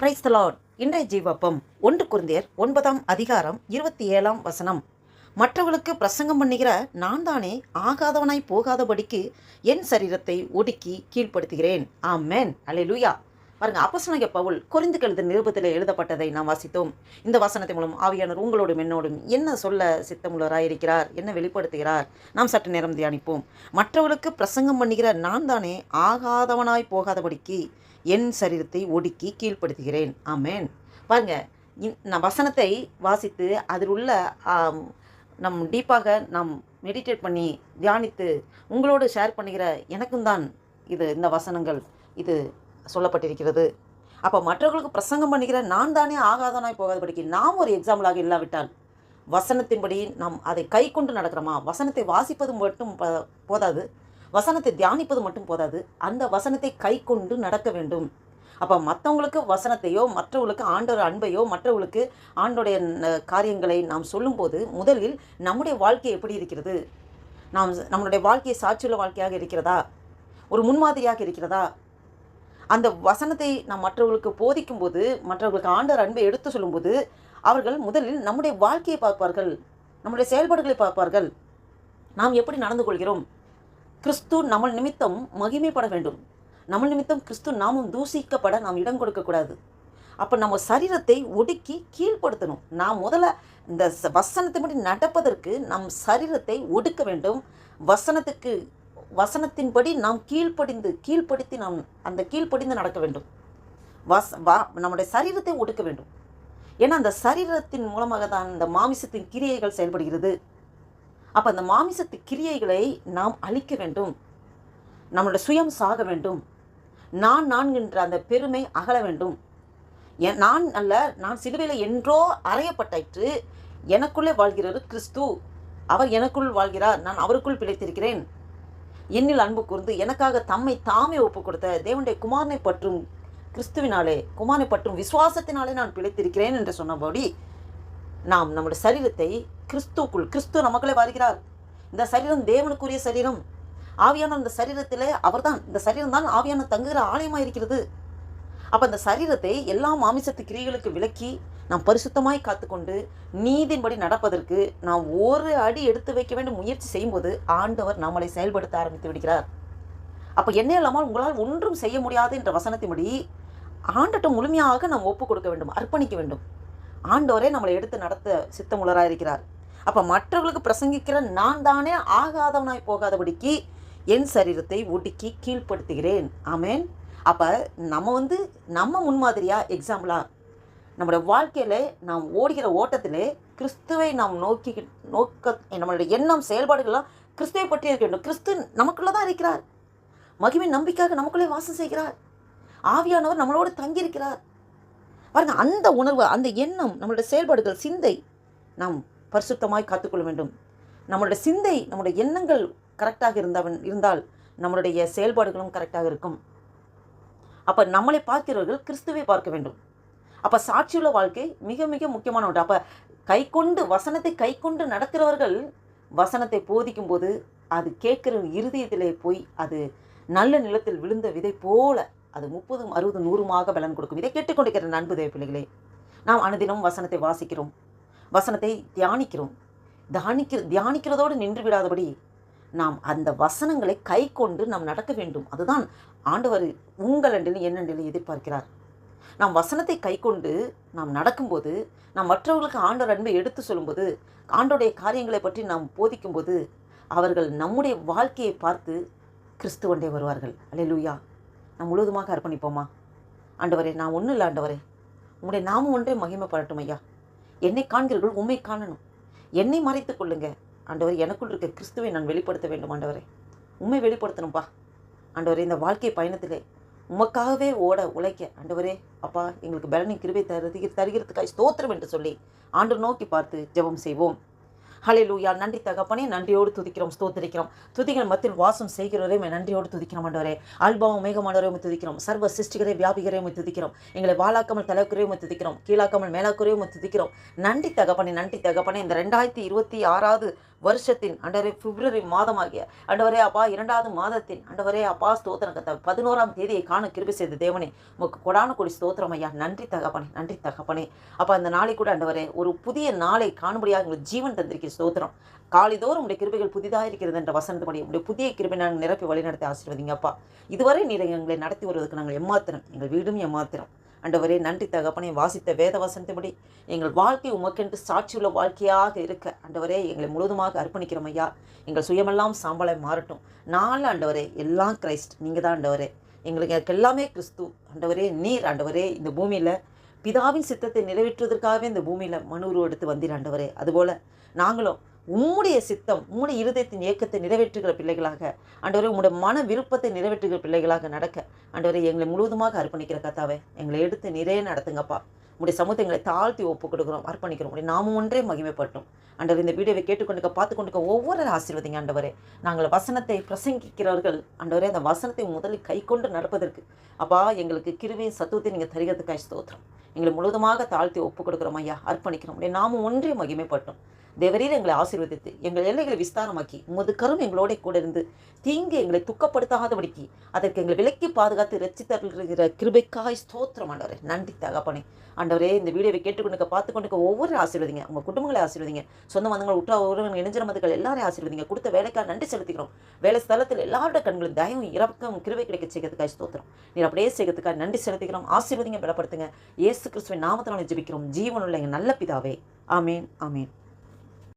Price Lord இன்றைய ஜீவப்பம் ஒன்று குருந்தியர் ஒன்பதாம் அதிகாரம் இருபத்தி ஏழாம் வசனம். மற்றவர்களுக்கு பிரசங்கம் பண்ணுகிற நான் தானே ஆகாதவனாய் போகாதபடிக்கு என் சரீரத்தை ஒடுக்கி கீழ்ப்படுத்துகிறேன். ஆமேன். அலை லுயா பாருங்க அப்பசனக பவுல் குறிந்து கழுத நிருபத்தில் எழுதப்பட்டதை நாம் வாசித்தோம். இந்த வசனத்தின் மூலம் ஆவியானவர் உங்களோடும் என்னோடும் என்ன சொல்ல சித்தமுள்ளவராயிருக்கிறார் என்ன வெளிப்படுத்துகிறார் நாம் சற்று நேரம் தியானிப்போம். மற்றவர்களுக்கு பிரசங்கம் பண்ணுகிற நான் தானே ஆகாதவனாய் போகாதபடிக்கு என் சரீரத்தை ஒடுக்கி கீழ்ப்படுத்துகிறேன். ஆமேன். பாருங்க நான் வசனத்தை வாசித்து அதில் உள்ள நம் டீப்பாக நாம் மெடிடேட் பண்ணி தியானித்து உங்களோடு ஷேர் பண்ணுகிற எனக்கும் தான் இது இந்த வசனங்கள். இது சொல்லப்பட்டிருக்கிறது. அப்போ மற்றவர்களுக்கு பிரசங்கம் பண்ணிக்கிற நான் தானே ஆகாதனாய் போகாதபடிக்கு நாம் ஒரு எக்ஸாம்பிளாக இல்லாவிட்டால் வசனத்தின்படி நாம் அதை கை கொண்டு நடக்கிறோமா? வசனத்தை வாசிப்பது மட்டும் போதாது. வசனத்தை தியானிப்பது மட்டும் போதாது. அந்த வசனத்தை கை கொண்டு நடக்க வேண்டும். அப்போ மற்றவங்களுக்கு வசனத்தையோ மற்றவங்களுக்கு ஆண்டோர் அன்பையோ மற்றவங்களுக்கு ஆண்டோடைய காரியங்களை நாம் சொல்லும்போது முதலில் நம்முடைய வாழ்க்கை எப்படி இருக்கிறது? நாம் நம்மளுடைய வாழ்க்கையை சாட்சியுள்ள வாழ்க்கையாக இருக்கிறதா? ஒரு முன்மாதிரியாக இருக்கிறதா? அந்த வசனத்தை நாம் மற்றவர்களுக்கு போதிக்கும்போது மற்றவர்களுக்கு ஆண்டர் அன்பை எடுத்து சொல்லும்போது அவர்கள் முதலில் நம்முடைய வாழ்க்கையை பார்ப்பார்கள் நம்முடைய செயல்பாடுகளை பார்ப்பார்கள். நாம் எப்படி நடந்து கொள்கிறோம்? கிறிஸ்து நம்ம நிமித்தம் மகிமைப்பட வேண்டும். நம்ம நிமித்தம் கிறிஸ்து நாமும் தூசிக்கப்பட நாம் இடம் கொடுக்கக்கூடாது அப்போ நம்ம சரீரத்தை ஒடுக்கி கீழ்ப்படுத்தணும். நாம் முதல்ல இந்த வசனத்தை வசனத்தின்படி நடப்பதற்கு நம் சரீரத்தை ஒடுக்க வேண்டும். வசனத்துக்கு வசனத்தின்படி நாம் கீழ்ப்படிந்து கீழ்ப்படுத்தி நாம் அந்த கீழ்ப்படிந்து நடக்க வேண்டும். வஸ் வா நம்முடைய சரீரத்தை ஒடுக்க வேண்டும். ஏன்னா அந்த சரீரத்தின் மூலமாக தான் இந்த மாமிசத்தின் கிரியைகள் செயல்படுகிறது. அப்போ அந்த மாமிசத்து கிரியைகளை நாம் அழிக்க வேண்டும். நம்மளுடைய சுயம் சாக வேண்டும். நான் நான் என்ற அந்த பெருமை அகல வேண்டும். என் நான் அல்ல நான் சிலுவையில் என்றோ அறையப்பட்டாயிற்று எனக்குள்ளே வாழ்கிறவர் கிறிஸ்து. அவர் எனக்குள் வாழ்கிறார் நான் அவருக்குள் பிழைத்திருக்கிறேன். என்னில் அன்பு கூர்ந்து எனக்காக தம்மை தாமே ஒப்பு கொடுத்த தேவனுடைய குமாரனை பற்றும் கிறிஸ்துவினாலே குமாரனை பற்றும் விசுவாசத்தினாலே நான் பிழைத்திருக்கிறேன் என்று சொன்னபடி நாம் நம்முடைய சரீரத்தை கிறிஸ்துக்குள் கிறிஸ்து நமக்குள்ளே வருகிறார். இந்த சரீரம் தேவனுக்குரிய சரீரம். ஆவியான அந்த சரீரத்திலே அவர்தான். இந்த சரீரம் தான் ஆவியான தங்குகிற ஆலயமாக இருக்கிறது அப்போ அந்த சரீரத்தை எல்லா மாமிசத்து கிரிகளுக்கு விலக்கி நாம் பரிசுத்தமாய் காத்துக்கொண்டு நீதின்படி நடப்பதற்கு நான் ஒரு அடி எடுத்து வைக்க வேண்டும் முயற்சி செய்யும்போது ஆண்டவர் நம்மளை செயல்படுத்த ஆரம்பித்து விடுகிறார். அப்போ என்ன இல்லாமல் உங்களால் ஒன்றும் செய்ய முடியாது என்ற வசனத்தின்படி ஆண்டட்ட முழுமையாக நாம் ஒப்பு கொடுக்க வேண்டும் அர்ப்பணிக்க வேண்டும். ஆண்டவரே நம்மளை எடுத்து நடத்த சித்தமுள்ளராக இருக்கிறார் அப்போ மற்றவர்களுக்கு பிரசங்கிக்கிற நான் தானே ஆகாதவனாய் போகாதபடிக்கு என் சரீரத்தை ஒடுக்கி கீழ்ப்படுத்துகிறேன். ஆமேன். அப்போ நம்ம வந்து நம்ம முன்மாதிரியாக எக்ஸாம்பிளாக நம்மளுடைய வாழ்க்கையில் நாம் ஓடுகிற ஓட்டத்திலே கிறிஸ்துவை நாம் நோக்கி நோக்க நம்மளுடைய எண்ணம் செயல்பாடுகள்லாம் கிறிஸ்துவை பற்றி இருக்க வேண்டும். கிறிஸ்து நமக்குள்ளே தான் இருக்கிறார். மகிமை நம்பிக்கையாக நமக்குள்ளே வாசம் செய்கிறார். ஆவியானவர் நம்மளோடு தங்கியிருக்கிறார். பாருங்க அந்த உணர்வு அந்த எண்ணம் நம்மளுடைய செயல்பாடுகள் சிந்தை நாம் பரிசுத்தமாய் காத்துக்கொள்ள வேண்டும். நம்மளுடைய சிந்தை நம்முடைய எண்ணங்கள் கரெக்டாக இருந்தவன் இருந்தால் நம்மளுடைய செயல்பாடுகளும் கரெக்டாக இருக்கும். அப்போ நம்மளை பார்க்கிறவர்கள் கிறிஸ்துவை பார்க்க வேண்டும். அப்போ சாட்சியுள்ள வாழ்க்கை மிக மிக முக்கியமான ஒன்று. அப்போ கை கொண்டு வசனத்தை கை கொண்டு நடக்கிறவர்கள் வசனத்தை போதிக்கும் போது அது கேட்குற இருதயத்திலே போய் அது நல்ல நிலத்தில் விழுந்த விதை போல அது முப்பதும் அறுபது நூறுமாக பலன் கொடுக்கும். இதை கேட்டுக்கொண்டிருக்கிற நண்பு தேவ பிள்ளைகளே நாம் அனுதினம் வசனத்தை வாசிக்கிறோம். வசனத்தை தியானிக்கிறோம். தியானிக்கிற தியானிக்கிறதோடு நின்று விடாதபடி நாம் அந்த வசனங்களை கை கொண்டு நாம் நடக்க வேண்டும். அதுதான் ஆண்டவர் உங்களண்டிலும் என்னண்டிலும் எதிர்பார்க்கிறார். நாம் வசனத்தை கை கொண்டு நாம் நடக்கும்போது நாம் மற்றவர்களுக்கு ஆண்டவர் அன்பை எடுத்து சொல்லும்போது ஆண்டோடைய காரியங்களை பற்றி நாம் போதிக்கும்போது அவர்கள் நம்முடைய வாழ்க்கையை பார்த்து கிறிஸ்துவண்டே வருவார்கள். அல்லேலூயா நாம் முழுவதுமாக அர்ப்பணிப்போமா? ஆண்டவரே நான் ஒன்றும் இல்லை ஆண்டவரே. உங்களுடைய நாமம் ஒன்றே மகிமைப்படட்டும் ஐயா. என்னை காண்கிறீர்கள் உண்மை காணணும். என்னை மறைத்து கொள்ளுங்க. ஆண்டவர் எனக்குள் இருக்க கிறிஸ்துவை நான் வெளிப்படுத்த வேண்டும் ஆண்டவரே. உண்மை வெளிப்படுத்தணும்ப்பா ஆண்டவரே இந்த வாழ்க்கை பயணத்திலே உமக்காகவே ஓட உழைக்க. ஆண்டவரே அப்பா எங்களுக்கு பலனி கிருபை தருதி தருகிறதுக்காய் ஸ்தோத்திரம் என்று சொல்லி ஆண்டு நோக்கி பார்த்து ஜெபம் செய்வோம். ஹalleluya. நன்றி தகப்பனே நன்றியோடு துதிக்கிறோம் ஸ்தோத்திரிக்கிறோம். துதிகள் மத்தியில் வாசம் செய்கிறவரே நன்றியோடு துதிக்கிறோம் ஆண்டவரே. அல்பாவும் மேகமானவரையும் துதிக்கிறோம். சர்வ சிருஷ்டிகரே வியாபிகரையும் துதிக்கிறோம். எங்களை வாழாக்காமல் தலைக்குறையும் துதிக்கிறோம். கீழாக்காமல் மேலாக்குறையும் துதிக்கிறோம். நன்றி தகப்பனே நன்றி தகப்பனே. இந்த ரெண்டாயிரத்தி இருபத்தி ஆறாவது வருஷத்தின் அண்டவரே பிப்ரவரி மாதமாகிய அண்டவரே அப்பா இரண்டாவது மாதத்தின் அண்டவரே அப்பா ஸ்தோத்திரம் கத்த பதினோராம் தேதியை காண கிருபை செய்த தேவனே உங்களுக்கு கொடான கொடி ஸ்தோத்திரம் ஐயா. நன்றி தகப்பனே நன்றி தகப்பனே. அப்பா அந்த நாளை கூட அண்டவரே ஒரு புதிய நாளை காணும்படியாக உங்களுக்கு ஜீவன் தந்திருக்கிற ஸ்தோத்திரம். காலிதோறும் உடைய கிருபைகள் புதிதாக இருக்கிறது என்ற வசனத்தபடி உடைய புதிய கிருபை நாங்கள் நிரப்பி வழிநடத்தி ஆசீர்வதிங்க அப்பா இதுவரை நீர் எங்களை நடத்தி வருவதற்கு நாங்கள் எம்மாத்திரம் எங்கள் வீடும் எம்மாத்திரம். அண்டவரே நன்றி தகப்பனை வாசித்த வேத வசனத்தபடி எங்கள் வாழ்க்கை உமக்கென்று சாட்சியுள்ள வாழ்க்கையாக இருக்க. அண்டவரே எங்களை முழுவதுமாக அர்ப்பணிக்கிறோம் ஐயா. எங்கள் சுயமெல்லாம் சாம்பலாய் மாறட்டும். நாலு ஆண்டவரே எல்லாம் கிரைஸ்ட். நீங்கள் தான் ஆண்டவரே. எங்களுக்கு எனக்கு எல்லாமே கிறிஸ்து. ஆண்டவரே நீர் ஆண்டவரே இந்த பூமியில் பிதாவின் சித்தத்தை நிறைவேற்றுவதற்காகவே இந்த பூமியில் மனு உருவம் எடுத்து வந்தீர் ஆண்டவரே. அதுபோல் நாங்களும் உம்முடைய சித்தம் உம்முடைய இருதயத்தின் இயக்கத்தை நிறைவேற்றுகிற பிள்ளைகளாக ஆண்டவரே உம்முடைய மன விருப்பத்தை நிறைவேற்றுகிற பிள்ளைகளாக நடக்க ஆண்டவரே எங்களை முழுவதுமாக அர்ப்பணிக்கிற கத்தாவே எங்களை எடுத்து நிறைய நடத்துங்கப்பா. உடைய சமூகத்தை எங்களை தாழ்த்தி ஒப்பு கொடுக்குறோம் அர்ப்பணிக்கிறோம். உடைய நாமும் ஒன்றே மகிமைப்பட்டோம் ஆண்டவர் இந்த வீடியோவை கேட்டுக்கொண்டுக்க பார்த்து கொண்டுக்க ஒவ்வொரு ஆசீர்வதிங்க ஆண்டவரே. நாங்கள் வசனத்தை பிரசங்கிக்கிறவர்கள் ஆண்டவரே அந்த வசனத்தை முதலில் கை கொண்டு நடப்பதற்கு. அப்பா எங்களுக்கு கிருவியின் சத்துவத்தை நீங்கள் தருகிறதுக்காக ஸ்தோத்திரம். எங்களை முழுவதுமாக தாழ்த்தி ஒப்பு கொடுக்குறோம் ஐயா அர்ப்பணிக்கிறோம். உடைய நாமும் ஒன்றே மகிமைப்பட்டோம் தேவரீர் எங்களை ஆசீர்வதித்து எங்கள் எல்லைகளை விஸ்தாரமாக்கி உமது கரும் எங்களோட கூட இருந்து தீங்கு எங்களை துக்கப்படுத்தாதபடிக்கு அதற்கு எங்களை விலக்கி பாதுகாத்து ரச்சித்தருகிற கிருபைக்காய் ஸ்தோத்திரம் ஆண்டவரே. நன்றி தகப்பனே. ஆண்டவரே இந்த வீடியோவை கேட்டுக்கொண்டு பார்த்து கொண்டு ஒவ்வொரு ஆசீர்வதிங்க உங்கள் குடும்பங்களை ஆசீர்வதிங்க சொந்த மந்தங்கள் உற்ற ஒருவன் இணைஞ்ச மதங்கள் எல்லாரையும் ஆசீர்வதிங்க. கொடுத்த வேலைக்காக நன்றி செலுத்திக்கிறோம். வேலை ஸ்தலத்தில் எல்லாரோட கண்களும் தயவும் இறக்கம் கிருபை கிடைக்க செய்கிறதுக்காக ஸ்தோத்திரம். நீர் அப்படியே செய்கிறதுக்காக நன்றி செலுத்திக்கிறோம். ஆசீர்வதிங்க பலப்படுத்துங்க. இயேசு கிறிஸ்துவின் நாமத்தினால ஜெபிக்கிறோம். ஜீவனுள்ள எங்கள் நல்ல பிதாவே. ஆமேன் ஆமேன்.